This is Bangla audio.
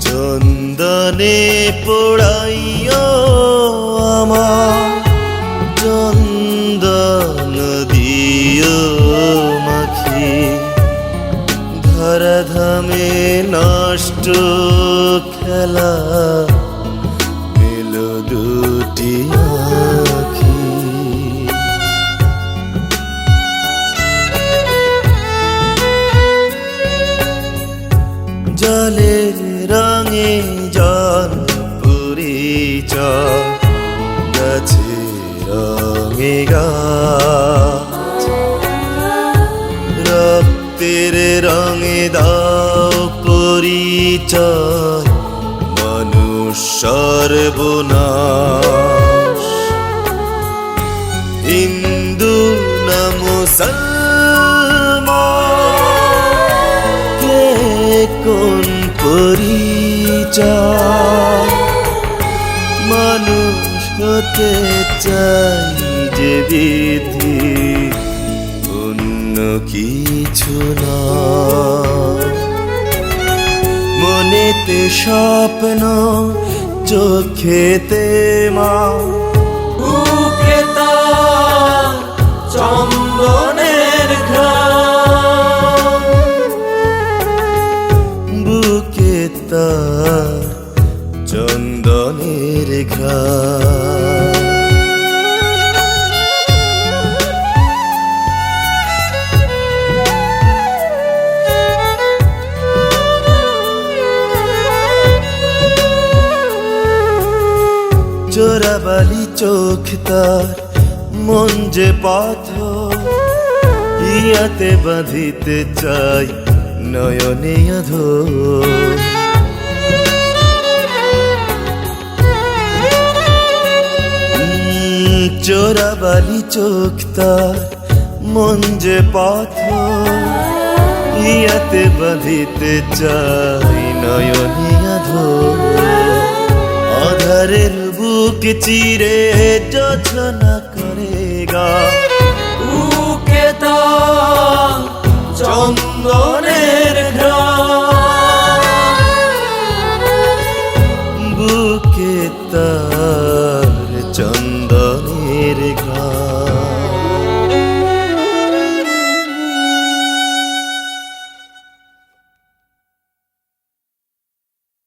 চন্দনে পোড়াইও আমার ধরাধামে নষ্ট খেলা এলো দুটি আখি। জলের রঙে জল পরিচয় গাছে রঙে গাছ। রক্তের রঙে দাও পরিচয়, মানুষ সর্বনাশ। হিন্দু না কে কোন পরিচয়? মানুষ হতে চাই যে বিধি কিছু না মনেতে স্বপ্ন চোখেতে মা বুকে চন্দনের ঘ্রাণ। বুকে চোরাবালি চোখ তার মন যে পাথর। ইয়াতে বাঁধিতে চাই নয়নে উম, চোরাবালি চোখ তার মন যে পাথর। ইয়াতে বাঁধিতে চাই নয়নে আধর। আধারের বুক চিরে যোজনা করে গা